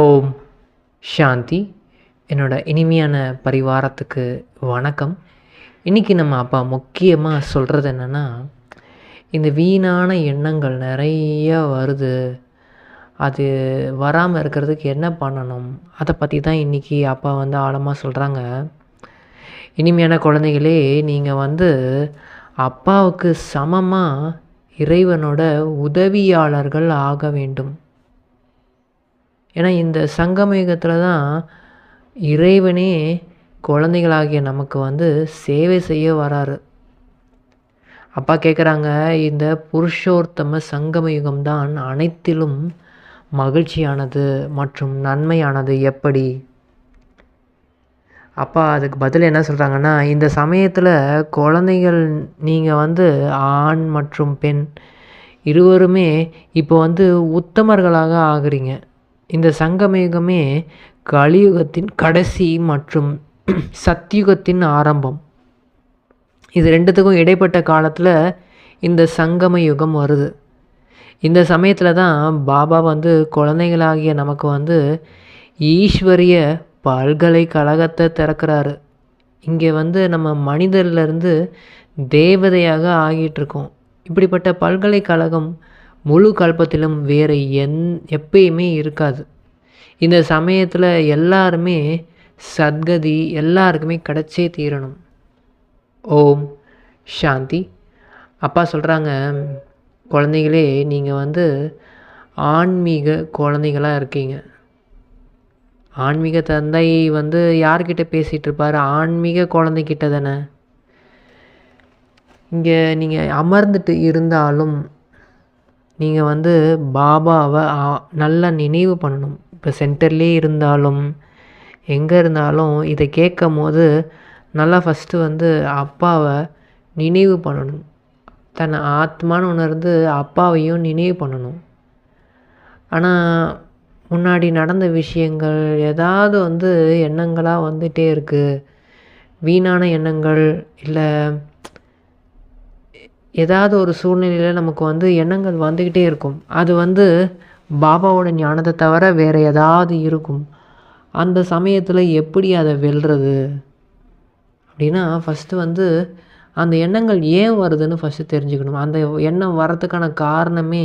ஓம் சாந்தி. என்னோட இனிமையான பரிவாரத்துக்கு வணக்கம். இன்றைக்கி நம்ம அப்பா முக்கியமாக சொல்கிறது என்னென்னா இந்த வீணான எண்ணங்கள் நிறைய வருது. அது வராமல் இருக்கிறதுக்கு என்ன பண்ணணும்? அதை பற்றி தான் இன்றைக்கி அப்பா வந்து ஆழமாக சொல்கிறாங்க இனிமையான குழந்தைகளே நீங்கள் வந்து அப்பாவுக்கு சமமாக இறைவனோட உதவியாளர்கள் ஆக வேண்டும். ஏன்னா இந்த சங்கமயுகத்தில் தான் இறைவனே குழந்தைகளாகிய நமக்கு வந்து சேவை செய்ய வராரு. அப்பா கேட்குறாங்க இந்த புருஷோத்தம சங்கம யுகம்தான் அனைத்திலும் மகிழ்ச்சியானது மற்றும் நன்மையானது எப்படி? அப்பா அதுக்கு பதில் என்ன சொல்கிறாங்கன்னா இந்த சமயத்தில் குழந்தைகள் நீங்கள் வந்து ஆண் மற்றும் பெண் இருவருமே இப்போ வந்து உத்தமர்களாக ஆகுறீங்க. இந்த சங்கமேகமே கலியுகத்தின் கடைசி மற்றும் சத்தியுகத்தின் ஆரம்பம். இது ரெண்டுத்துக்கும் இடைப்பட்ட காலத்தில் இந்த சங்கம யுகம் வருது. இந்த சமயத்தில் தான் பாபா வந்து குழந்தைகளாகிய நமக்கு வந்து ஈஸ்வரிய பல்கலைக்கழகத்தை திறக்கிறாரு. இங்கே வந்து நம்ம மனிதர்லேருந்து தேவதையாக ஆகிட்டுருக்கோம் இப்படிப்பட்ட பல்கலைக்கழகம் முழு கல்பத்திலும் வேறு எந் எப்பயுமே இருக்காது. இந்த சமயத்தில் எல்லாருமே சத்கதி எல்லாருக்குமே கிடச்சே தீரணும். ஓம் சாந்தி. அப்பா சொல்கிறாங்க குழந்தைகளே நீங்கள் வந்து ஆன்மீக குழந்தைகளாக இருக்கீங்க. ஆன்மீக தந்தை வந்து யார்கிட்ட பேசிகிட்டு இருப்பார்? ஆன்மீக குழந்தைகிட்ட தானே. இங்கே நீங்கள் அமர்ந்துட்டு இருந்தாலும் நீங்கள் வந்து பாபாவை நல்லா நினைவு பண்ணணும். இப்போ சென்டர்லேயே இருந்தாலும் எங்கே இருந்தாலும் இதை கேட்கும் போது நல்லா ஃபஸ்ட்டு வந்து அப்பாவை நினைவு பண்ணணும். தன்னை ஆத்மான்னு உணர்ந்து அப்பாவையும் நினைவு பண்ணணும். ஆனால் முன்னாடி நடந்த விஷயங்கள் ஏதாவது வந்து எண்ணங்களாக வந்துகிட்டே இருக்குது வீணான எண்ணங்கள் இல்லை ஏதாவது ஒரு சூழ்நிலையில் நமக்கு வந்து எண்ணங்கள் வந்துக்கிட்டே இருக்கும். அது வந்து பாபாவோட ஞானத்தை தவிர வேறு ஏதாவது இருக்கும். அந்த சமயத்தில் எப்படி அதை வெல்றது? அப்படின்னா ஃபஸ்ட்டு வந்து அந்த எண்ணங்கள் ஏன் வருதுன்னு ஃபஸ்ட்டு தெரிஞ்சுக்கணும். அந்த எண்ணம் வரத்துக்கான காரணமே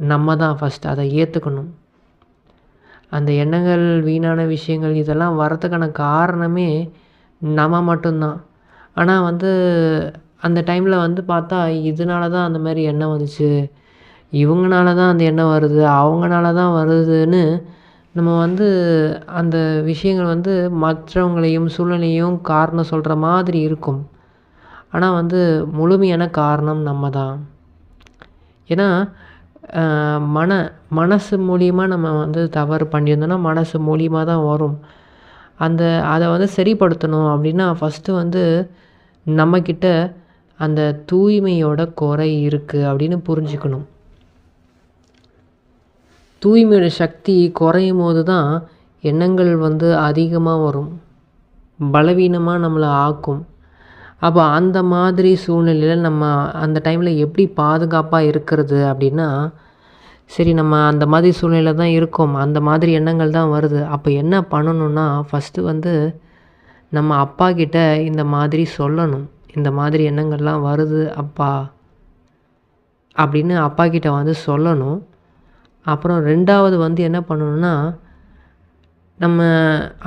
நம்ம தான் ஃபஸ்ட் அதை ஏற்றுக்கணும் அந்த எண்ணங்கள் வீணான விஷயங்கள் இதெல்லாம் வரத்துக்கான காரணமே நம்ம மட்டும்தான். ஆனால் வந்து அந்த டைமில் வந்து பார்த்தா இதனால தான் அந்த மாதிரி எண்ணம் வந்துச்சு. இவங்கனால தான் அந்த எண்ணம் வருது. அவங்கனால தான் வருதுன்னு நம்ம வந்து அந்த விஷயங்கள் வந்து மற்றவங்களையும் சூழ்நிலையும் காரணம் சொல்கிற மாதிரி இருக்கும். ஆனால் வந்து முழுமையான காரணம் நம்ம தான் ஏன்னா மன மனசு மூலியமாக நம்ம வந்து தவறு பண்ணியிருந்தோம்னா மனசு மூலியமாக தான் வரும். அந்த அதை வந்து சரிப்படுத்தணும் அப்படின்னா ஃபஸ்ட்டு வந்து நம்மக்கிட்ட அந்த தூய்மையோட குறை இருக்குது அப்படின்னு புரிஞ்சுக்கணும். தூய்மையோட சக்தி குறையும் போது தான் எண்ணங்கள் வந்து அதிகமாக வரும். பலவீனமாக நம்மளை ஆக்கும். அப்போ அந்த மாதிரி சூழ்நிலையில் நம்ம அந்த டைமில் எப்படி பாதுகாப்பாக இருக்கிறது அப்படின்னா சரி நம்ம அந்த மாதிரி சூழ்நிலை தான் இருக்கோம் அந்த மாதிரி எண்ணங்கள் தான் வருது. அப்போ என்ன பண்ணணுன்னா ஃபஸ்ட்டு வந்து நம்ம அப்பா கிட்ட இந்த மாதிரி சொல்லணும். இந்த மாதிரி எண்ணங்கள்லாம் வருது அப்பா. அப்படின்னு அப்பா கிட்ட வந்து சொல்லணும். அப்புறம் ரெண்டாவது வந்து என்ன பண்ணணுன்னா நம்ம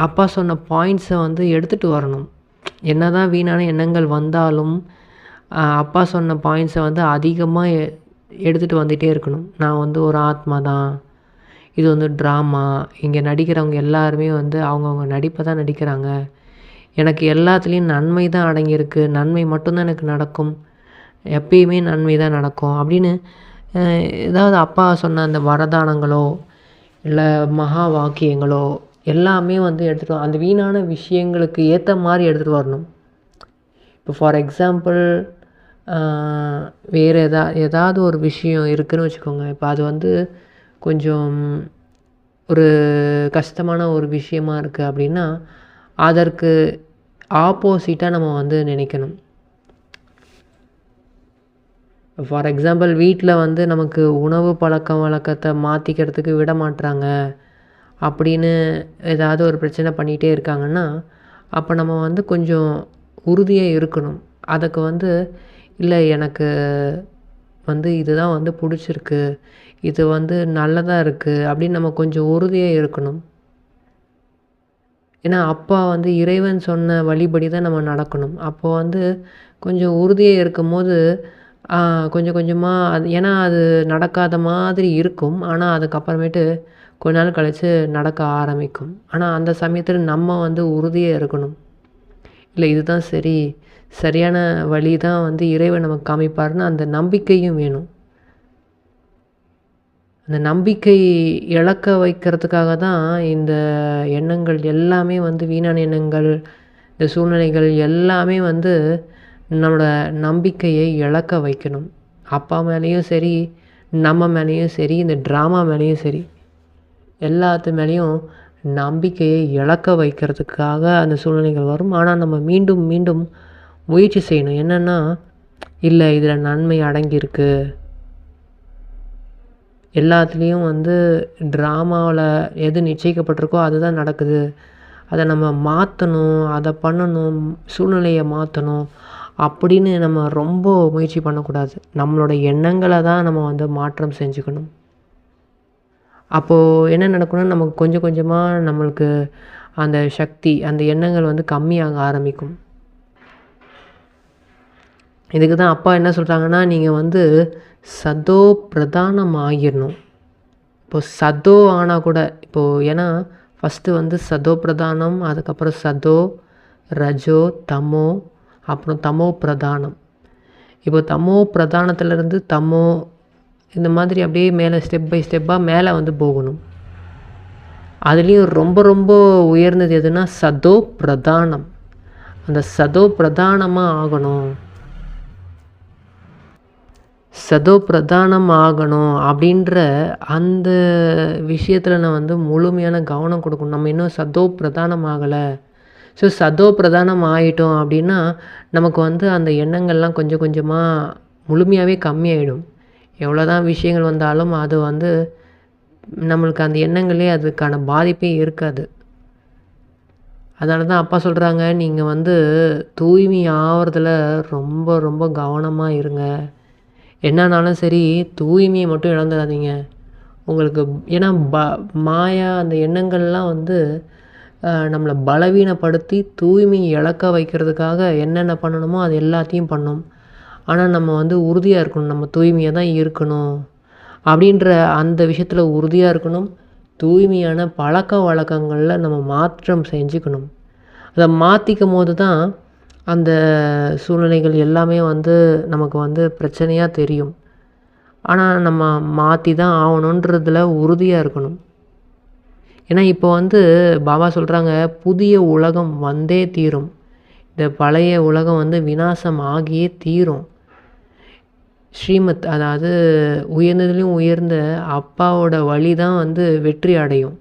அப்பா சொன்ன பாயிண்ட்ஸை வந்து எடுத்துகிட்டு வரணும். என்ன தான் வீணான எண்ணங்கள் வந்தாலும் அப்பா சொன்ன பாயிண்ட்ஸை வந்து அதிகமாக எடுத்துகிட்டு வந்துகிட்டே இருக்கணும். நான் வந்து ஒரு ஆத்மா தான். இது வந்து ட்ராமா இங்கே நடிக்கிறவங்க எல்லாருமே வந்து அவங்கவுங்க நடிப்பை தான் நடிக்கிறாங்க. எனக்கு எல்லாத்துலேயும் நன்மை தான் அடங்கியிருக்கு. நன்மை மட்டும்தான் எனக்கு நடக்கும். எப்பயுமே நன்மை தான் நடக்கும். அப்படின்னு ஏதாவது அப்பா சொன்ன அந்த வரதானங்களோ இல்லை மகா வாக்கியங்களோ எல்லாமே வந்து எடுத்துகிட்டு அந்த வீணான விஷயங்களுக்கு ஏற்ற மாதிரி எடுத்துகிட்டு வரணும். இப்போ ஃபார் எக்ஸாம்பிள் வேறு எதா ஏதாவது ஒரு விஷயம் இருக்குதுன்னு வச்சுக்கோங்க. இப்போ அது வந்து கொஞ்சம் ஒரு கஷ்டமான ஒரு விஷயமா இருக்குது அப்படின்னா அதற்கு ஆப்போசிட்டாக நம்ம வந்து நினைக்கணும். ஃபார் எக்ஸாம்பிள் வீட்டில் வந்து நமக்கு உணவு பழக்க வழக்கத்தை மாற்றிக்கிறதுக்கு விட மாட்டுறாங்க அப்படின்னு ஏதாவது ஒரு பிரச்சனை பண்ணிகிட்டே இருக்காங்கன்னா அப்போ நம்ம வந்து கொஞ்சம் உறுதியாக இருக்கணும். அதுக்கு வந்து இல்லை எனக்கு வந்து இதுதான் வந்து பிடிச்சிருக்கு. இது வந்து நல்லதாக இருக்குது அப்படின்னு நம்ம கொஞ்சம் உறுதியாக இருக்கணும். ஏன்னா அப்பா வந்து இறைவன் சொன்ன வழிபடி தான் நம்ம நடக்கணும். அப்போது வந்து கொஞ்சம் உறுதியாக இருக்கும் போது கொஞ்சம் கொஞ்சமாக அது ஏன்னா அது நடக்காத மாதிரி இருக்கும். ஆனால் அதுக்கப்புறமேட்டு கொஞ்ச நாள் கழித்து நடக்க ஆரம்பிக்கும். ஆனால் அந்த சமயத்தில் நம்ம வந்து உறுதியாக இருக்கணும். இல்லை இதுதான் சரி. சரியான வழி தான் வந்து இறைவன் நமக்கு காமிப்பார்னு அந்த நம்பிக்கையும் வேணும். அந்த நம்பிக்கை இழக்க வைக்கிறதுக்காக தான் இந்த எண்ணங்கள் எல்லாமே வந்து வீணான எண்ணங்கள் இந்த சூழ்நிலைகள் எல்லாமே வந்து நம்மளோட நம்பிக்கையை இழக்க வைக்கணும். அப்பா மேலேயும் சரி நம்ம மேலேயும் சரி இந்த ட்ராமா மேலேயும் சரி எல்லாத்து மேலேயும் நம்பிக்கையை இழக்க வைக்கிறதுக்காக அந்த சூழ்நிலைகள் வரும். ஆனால் நம்ம மீண்டும் மீண்டும் முயற்சி செய்யணும். என்னென்னா இல்லை இதில் நன்மை அடங்கியிருக்கு. எல்லாத்துலேயும் வந்து ட்ராமாவில் எது நிச்சயிக்கப்பட்டிருக்கோ அதுதான் நடக்குது. அதை நம்ம மாற்றணும் அதை பண்ணணும் சூழ்நிலையை மாற்றணும் அப்படின்னு நம்ம ரொம்ப முயற்சி பண்ணக்கூடாது. நம்மளோட எண்ணங்களை தான் நம்ம வந்து மாற்றம் செஞ்சுக்கணும். அப்போது என்ன நடக்கணும்னா நமக்கு கொஞ்சம் கொஞ்சமாக நம்மளுக்கு அந்த சக்தி அந்த எண்ணங்கள் வந்து கம்மியாக ஆரம்பிக்கும். இதுக்கு தான் அப்பா என்ன சொல்கிறாங்கன்னா நீங்கள் வந்து சதோ பிரதானம் ஆகிடணும் இப்போது சதோ ஆனால் கூட இப்போது ஏன்னா ஃபஸ்ட்டு வந்து சதோ பிரதானம் அதுக்கப்புறம் சதோ ரஜோ தமோ அப்புறம் தமோ பிரதானம். இப்போ தமோ பிரதானத்துலேருந்து தமோ இந்த மாதிரி அப்படியே மேலே ஸ்டெப் பை ஸ்டெப்பாக மேலே வந்து போகணும். அதுலேயும் ரொம்ப ரொம்ப உயர்ந்தது எதுனா சதோ பிரதானம். அந்த சதோ பிரதானமாக ஆகணும். சதோ பிரதானம் ஆகணும் அப்படின்ற அந்த விஷயத்தில் நான் வந்து முழுமையான கவனம் கொடுக்கணும். நம்ம இன்னும் சதோ பிரதானம் ஆகலை ஸோ சதோ பிரதானம் ஆகிட்டோம் அப்படின்னா நமக்கு வந்து அந்த எண்ணங்கள்லாம் கொஞ்சம் கொஞ்சமாக முழுமையாகவே கம்மியாயிடும். எவ்வளோ தான் விஷயங்கள் வந்தாலும் அது வந்து நம்மளுக்கு அந்த எண்ணங்களே அதுக்கான பாதிப்பே இருக்காது. அதனால தான் அப்பா சொல்கிறாங்க நீங்கள் வந்து தூய்மை ஆகிறதுல ரொம்ப ரொம்ப கவனமாக இருங்க. என்னன்னாலும் சரி தூய்மையை மட்டும் இழந்துடாதீங்க உங்களுக்கு ஏன்னா ப மாயா அந்த எண்ணங்கள்லாம் வந்து நம்மளை பலவீனப்படுத்தி தூய்மையை இழக்க வைக்கிறதுக்காக என்னென்ன பண்ணணுமோ அது எல்லாத்தையும் பண்ணும். ஆனால் நம்ம வந்து உறுதியாக இருக்கணும். நம்ம தூய்மையாக தான் இருக்கணும். அப்படின்ற அந்த விஷயத்தில் உறுதியாக இருக்கணும். தூய்மையான பழக்க வழக்கங்களில் நம்ம மாற்றம் செஞ்சுக்கணும். அதை மாற்றிக்கும் போது தான் அந்த சூழ்நிலைகள் எல்லாமே வந்து நமக்கு வந்து பிரச்சனையாக தெரியும். ஆனால் நம்ம மாற்றி தான் ஆகணுன்றதுல உறுதியாக இருக்கணும். ஏன்னா இப்போ வந்து பாபா சொல்கிறாங்க புதிய உலகம் வந்தே தீரும். இந்த பழைய உலகம் வந்து விநாசம் ஆகியே தீரும். ஸ்ரீமத் அதாவது உயர்ந்ததுலேயும் உயர்ந்த அப்பாவோட வழி தான் வந்து வெற்றி அடையும்.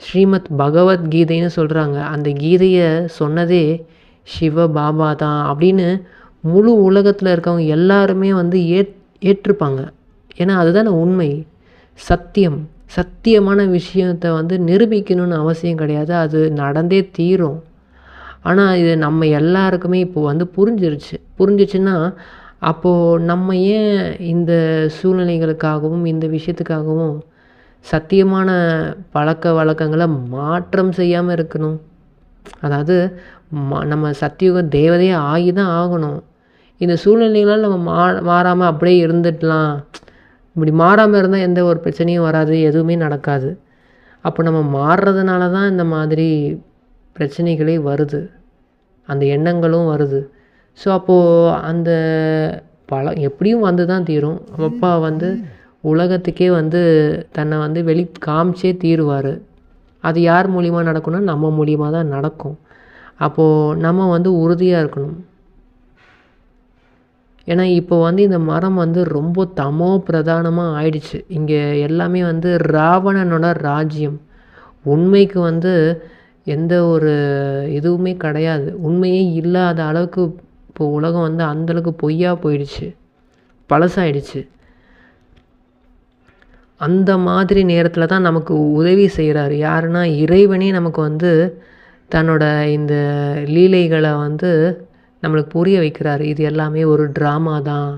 ஸ்ரீமத் பகவத்கீதைன்னு சொல்கிறாங்க அந்த கீதையை சொன்னதே சிவ பாபா தான் அப்படின்னு முழு உலகத்தில் இருக்கவங்க எல்லாருமே வந்து ஏற் ஏற்றுப்பாங்க ஏன்னா அதுதானே உண்மை. சத்தியம். சத்தியமான விஷயத்தை வந்து நிரூபிக்கணும்னு அவசியம் கிடையாது. அது நடந்தே தீரும். ஆனால் இது நம்ம எல்லாருக்குமே இப்போ வந்து புரிஞ்சிருச்சு. புரிஞ்சிச்சுன்னா அப்போது நம்ம ஏன் இந்த சூழ்நிலைகளுக்காகவும் இந்த விஷயத்துக்காகவும் சத்தியமான பழக்க வழக்கங்களை மாற்றம் செய்யாமல் இருக்கணும்? அதாவது நம்ம சத்தியுக தேவதையாக ஆகி தான் ஆகணும். இந்த சூழ்நிலைகளால் நம்ம மா மாறாமல் அப்படியே இருந்துடலாம். இப்படி மாறாமல் இருந்தால் எந்த ஒரு பிரச்சனையும் வராது எதுவுமே நடக்காது. அப்போ நம்ம மாறுறதுனால தான் இந்த மாதிரி பிரச்சனைகளே வருது. அந்த எண்ணங்களும் வருது. ஸோ அப்போது அந்த பல எப்படியும் வந்து தான் தீரும். அப்பா வந்து உலகத்துக்கே வந்து தன்னை வந்து வெளி காமிச்சே தீருவார். அது யார் மூலிமா நடக்கும்னா நம்ம மூலிமா தான் நடக்கும். அப்போது நம்ம வந்து உறுதியாக இருக்கணும். ஏன்னா இப்போ வந்து இந்த மரம் வந்து ரொம்ப தமோ பிரதானமாக ஆயிடுச்சு. இங்கே எல்லாமே வந்து ராவணனோட ராஜ்யம். உண்மைக்கு வந்து எந்த ஒரு இதுவுமே கிடையாது. உண்மையே இல்லாத அளவுக்கு இப்போ உலகம் வந்து அந்தளவுக்கு பொய்யா போயிடுச்சு. பழசாயிடுச்சு. அந்த மாதிரி நேரத்தில் தான் நமக்கு உதவி செய்கிறாரு யாருன்னா இறைவனே நமக்கு வந்து தன்னோட இந்த லீலைகளை வந்து நம்மளுக்கு புரிய வைக்கிறாரு. இது எல்லாமே ஒரு ட்ராமா தான்.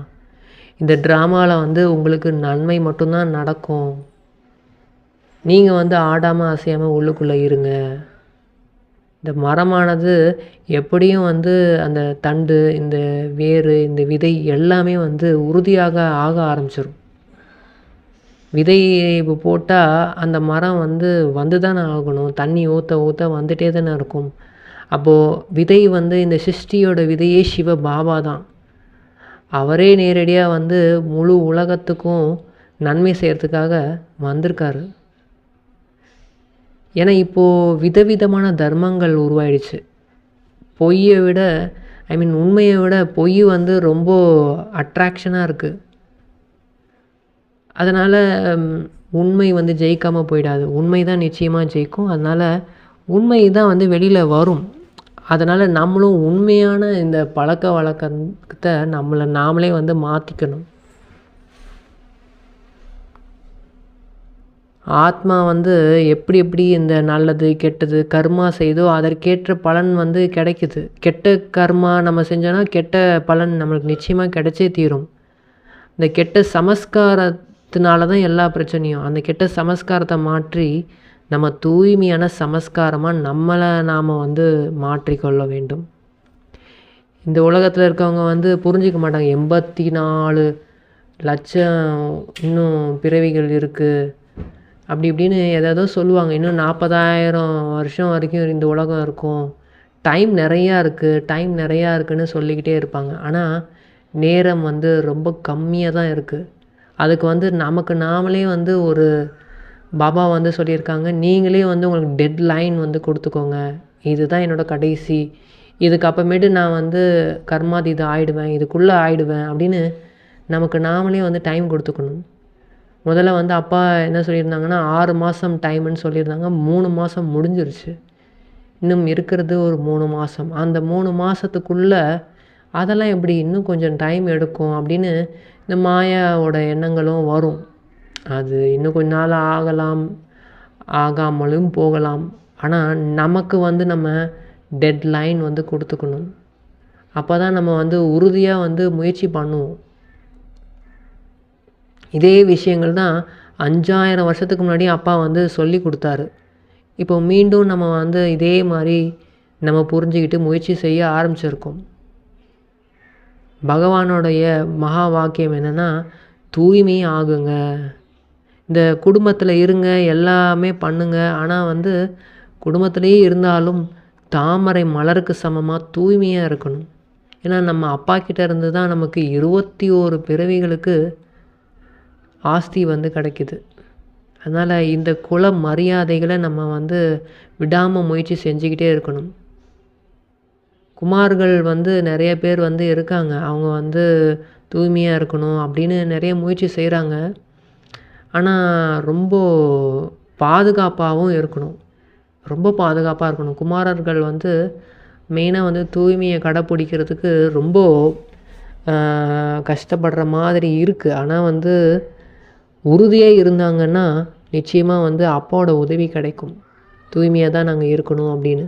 இந்த ட்ராமாவில் வந்து உங்களுக்கு நன்மை மட்டும்தான் நடக்கும். நீங்கள் வந்து ஆடாமல் அசையாமல் உள்ளுக்குள்ளே இருங்க. இந்த மரமானது எப்படியும் வந்து அந்த தண்டு இந்த வேர் இந்த விதை எல்லாமே வந்து உறுதியாக ஆக ஆரம்பிச்சிடும் விதை இப்போ போட்டால் அந்த மரம் வந்து வந்து தானே ஆகணும். தண்ணி ஊற்ற ஊற்ற வந்துட்டே தானே இருக்கும். அப்போது விதை வந்து இந்த சிருஷ்டியோட விதையே சிவ பாபா தான். அவரே நேரடியாக வந்து முழு உலகத்துக்கும் நன்மை செய்கிறதுக்காக வந்திருக்காரு. ஏன்னா இப்போது விதவிதமான தர்மங்கள் உருவாயிடுச்சு. பொய்யை விட ஐ மீன் உண்மையை விட பொய் வந்து ரொம்ப அட்ராக்ஷனாக இருக்குது அதனால் உண்மை வந்து ஜெயிக்காமல் போயிடாது. உண்மை தான் நிச்சயமாக ஜெயிக்கும். அதனால் உண்மை தான் வந்து வெளியில் வரும். அதனால் நம்மளும் உண்மையான இந்த பழக்க வழக்கத்தை நம்மளை நாமளே வந்து மாற்றிக்கணும் ஆத்மா வந்து எப்படி எப்படி இந்த நல்லது கெட்டது கர்மா செய்தோ அதற்கேற்ற பலன் வந்து கிடைக்குது. கெட்ட கர்மா நம்ம செஞ்சோன்னா கெட்ட பலன் நம்மளுக்கு நிச்சயமாக கிடைச்சே தீரும். இந்த கெட்ட சமஸ்கார சமஸ்காரத்தினால தான் எல்லா பிரச்சனையும். அந்த கெட்ட சமஸ்காரத்தை மாற்றி நம்ம தூய்மையான சமஸ்காரமாக நம்மளை நாம் வந்து மாற்றிக்கொள்ள வேண்டும். இந்த உலகத்தில் இருக்கவங்க வந்து புரிஞ்சிக்க மாட்டாங்க. எண்பத்தி நாலு லட்சம் இன்னும் பிறவிகள் இருக்குது அப்படி இப்படின்னு எதாவது சொல்லுவாங்க. இன்னும் நாற்பதாயிரம் வருஷம் வரைக்கும் இந்த உலகம் இருக்கும். டைம் நிறையா இருக்குது டைம் நிறையா இருக்குதுன்னு சொல்லிக்கிட்டே இருப்பாங்க. ஆனால் நேரம் வந்து ரொம்ப கம்மியாக தான் இருக்குது அதுக்கு வந்து நமக்கு நாமளே வந்து ஒரு பாபா வந்து சொல்லியிருக்காங்க நீங்களே வந்து உங்களுக்கு டெட் லைன் வந்து கொடுத்துக்கோங்க. இதுதான் என்னோடய கடைசி. இதுக்கு அப்புறமேட்டு நான் வந்து கர்மாதீதம் ஆயிடுவேன் இதுக்குள்ளே ஆயிடுவேன் அப்படின்னு நமக்கு நாமளே வந்து டைம் கொடுத்துக்கணும். முதல்ல வந்து அப்பா என்ன சொல்லியிருந்தாங்கன்னா ஆறு மாதம் டைமுன்னு சொல்லியிருந்தாங்க. மூணு மாதம் முடிஞ்சிருச்சு. இன்னும் இருக்கிறது ஒரு மூணு மாதம் அந்த மூணு மாதத்துக்குள்ளே அதெல்லாம் எப்படி இன்னும் கொஞ்சம் டைம் எடுக்கும் அப்படின்னு இந்த மாயாவோட எண்ணங்களும் வரும். அது இன்னும் கொஞ்ச நாள் ஆகலாம் ஆகாமலும் போகலாம். ஆனால் நமக்கு வந்து நம்ம டெட் லைன் வந்து கொடுத்துக்கணும். அப்போ தான் நம்ம வந்து உறுதியாக வந்து முயற்சி பண்ணுவோம். இதே விஷயங்கள் தான் அஞ்சாயிரம் வருஷத்துக்கு முன்னாடி அப்பா வந்து சொல்லி கொடுத்தாரு. இப்போ மீண்டும் நம்ம வந்து இதே மாதிரி நம்ம புரிஞ்சுக்கிட்டு முயற்சி செய்ய ஆரம்பிச்சிருக்கோம். பகவானுடைய மகா வாக்கியம் என்னென்னா தூய்மை ஆகுங்க. இந்த குடும்பத்தில் இருங்க எல்லாமே பண்ணுங்க. ஆனால் வந்து குடும்பத்திலேயே இருந்தாலும் தாமரை மலருக்கு சமமாக தூய்மையாக இருக்கணும். ஏன்னா நம்ம அப்பா கிட்ட இருந்து தான் நமக்கு இருபத்தி ஓரு பிறவிகளுக்கு ஆஸ்தி வந்து கிடைக்கிது. அதனால் இந்த குல மரியாதைகளை நம்ம வந்து விடாமல் முயற்சி செஞ்சுக்கிட்டே இருக்கணும். குமார்கள் வந்து நிறைய பேர் வந்து இருக்காங்க. அவங்க வந்து தூய்மையாக இருக்கணும் அப்படின்னு நிறைய முயற்சி செய்கிறாங்க ஆனால் ரொம்ப பாதுகாப்பாகவும் இருக்கணும். ரொம்ப பாதுகாப்பாக இருக்கணும். குமாரர்கள் வந்து மெயினாக வந்து தூய்மையை கடைப்பிடிக்கிறதுக்கு ரொம்ப கஷ்டப்படுற மாதிரி இருக்குது ஆனால் வந்து உறுதியாக இருந்தாங்கன்னா நிச்சயமாக வந்து அப்பாவோட உதவி கிடைக்கும். தூய்மையாக தான் நாங்கள் இருக்கணும் அப்படின்னு.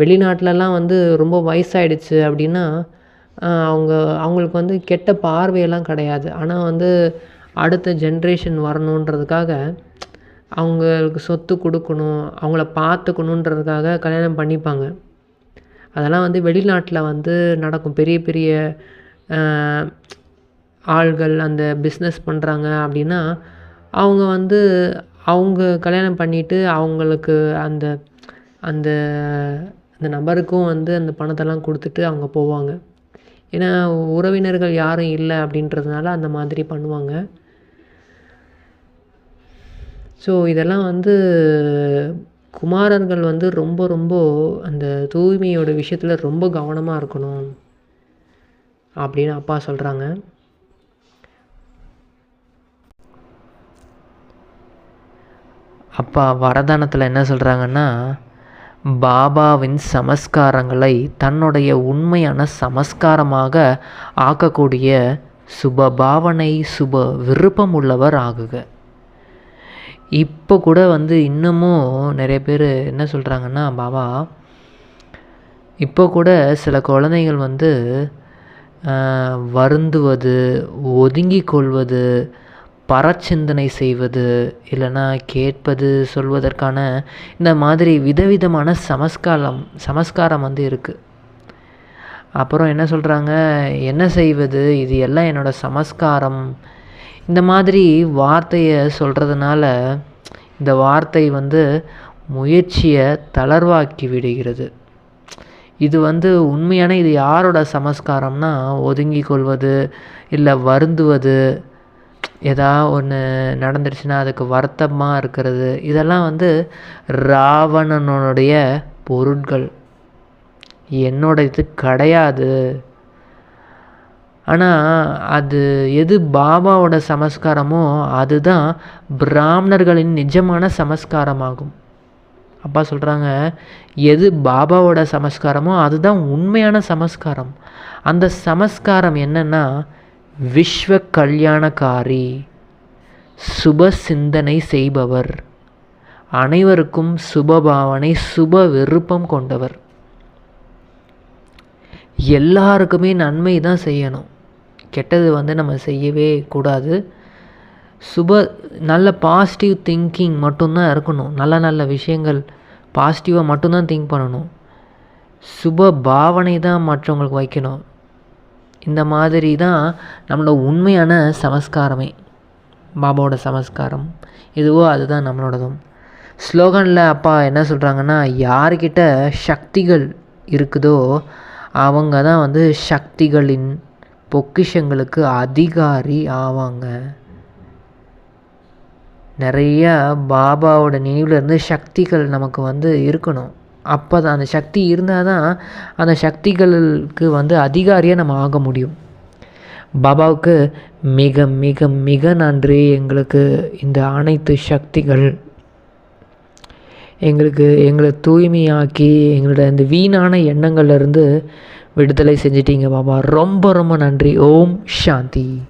வெளிநாட்டிலலாம் வந்து ரொம்ப வயசாயிடுச்சு அப்படின்னா அவங்க அவங்களுக்கு வந்து கெட்ட பார்வையெல்லாம் கிடையாது. ஆனால் வந்து அடுத்த ஜென்ரேஷன் வரணுன்றதுக்காக அவங்களுக்கு சொத்து கொடுக்கணும் அவங்கள பார்த்துக்கணுன்றதுக்காக கல்யாணம் பண்ணிப்பாங்க. அதெல்லாம் வந்து வெளிநாட்டில் வந்து நடக்கும். பெரிய பெரிய ஆள்கள் அந்த பிஸ்னஸ் பண்ணுறாங்க அப்படின்னா அவங்க வந்து அவங்க கல்யாணம் பண்ணிவிட்டு அவங்களுக்கு அந்த அந்த அந்த நபருக்கும் வந்து அந்த பணத்தெல்லாம் கொடுத்துட்டு அவங்க போவாங்க. ஏன்னா உறவினர்கள் யாரும் இல்லை அப்படின்றதுனால அந்த மாதிரி பண்ணுவாங்க. ஸோ இதெல்லாம் வந்து குமாரர்கள் வந்து ரொம்ப ரொம்ப அந்த தூய்மையோட விஷயத்தில் ரொம்ப கவனமாக இருக்கணும் அப்படின்னு அப்பா சொல்கிறாங்க அப்பா வரதானத்தில் என்ன சொல்கிறாங்கன்னா பாபாவின் சமஸ்காரங்களை தன்னுடைய உண்மையான சமஸ்காரமாக ஆக்கக்கூடிய சுப பாவனை சுப விருப்பம் உள்ளவர் ஆகுக. இப்போ கூட வந்து இன்னமும் நிறைய பேர் என்ன சொல்கிறாங்கன்னா பாபா இப்போ கூட சில குழந்தைகள் வந்து வருந்துவது ஒதுங்கி கொள்வது பரச்சிந்தனை செய்வது இல்லைன்னா கேட்பது சொல்வதற்கான இந்த மாதிரி விதவிதமான சமஸ்காரம் சமஸ்காரம் வந்து இருக்குது அப்புறம் என்ன சொல்கிறாங்க என்ன செய்வது? இது எல்லாம் என்னோடய சமஸ்காரம். இந்த மாதிரி வார்த்தையை சொல்கிறதுனால இந்த வார்த்தை வந்து முயற்சியை தளர்வாக்கி விடுகிறது. இது வந்து உண்மையான இது யாரோட சமஸ்காரம்னா ஒதுங்கி கொள்வது இல்லை வருந்துவது ஏதா ஒன்று நடந்துருச்சுன்னா அதுக்கு வருத்தமாக இருக்கிறது. இதெல்லாம் வந்து ராவணனுடைய பொருட்கள். என்னோட இது கிடையாது. ஆனால் அது எது பாபாவோட சமஸ்காரமோ அதுதான் பிராமணர்களின் நிஜமான சமஸ்காரமாகும். அப்பா சொல்கிறாங்க எது பாபாவோட சமஸ்காரமோ அதுதான் உண்மையான சமஸ்காரம். அந்த சமஸ்காரம் என்னென்னா விஸ்வ கல்யாணக்காரி சுப சிந்தனை செய்பவர் அனைவருக்கும் சுபபாவனை சுப விருப்பம் கொண்டவர். எல்லாருக்குமே நன்மை தான் செய்யணும். கெட்டது வந்து நம்ம செய்யவே கூடாது. சுப நல்ல பாசிட்டிவ் திங்கிங் மட்டும்தான் இருக்கணும். நல்ல நல்ல விஷயங்கள் பாசிட்டிவாக மட்டும்தான் திங்க் பண்ணணும். சுப பாவனை தான் மற்றவங்களுக்கு வைக்கணும். இந்த மாதிரி தான் நம்மளோட உண்மையான சமஸ்காரமே. பாபாவோட சமஸ்காரம். எதுவோ அதுதான் நம்மளோடதும். ஸ்லோகனில் அப்பா என்ன சொல்கிறாங்கன்னா யார்கிட்ட சக்திகள் இருக்குதோ அவங்க தான் வந்து சக்திகளின் பொக்கிஷங்களுக்கு அதிகாரி ஆவாங்க. நிறைய பாபாவோட நினைவில் இருந்து சக்திகள் நமக்கு வந்து இருக்கணும். அப்போ தான் அந்த சக்தி இருந்தால் தான் அந்த சக்திகளுக்கு வந்து அதிகாரியாக நம்ம ஆக முடியும். பாபாவுக்கு மிக மிக மிக நன்றி. எங்களுக்கு இந்த அனைத்து சக்திகள் எங்களுக்கு எங்களை தூய்மையாக்கி எங்களோட இந்த வீணான எண்ணங்கள்லேருந்து விடுதலை செஞ்சிட்டீங்க பாபா. ரொம்ப ரொம்ப நன்றி. ஓம் சாந்தி.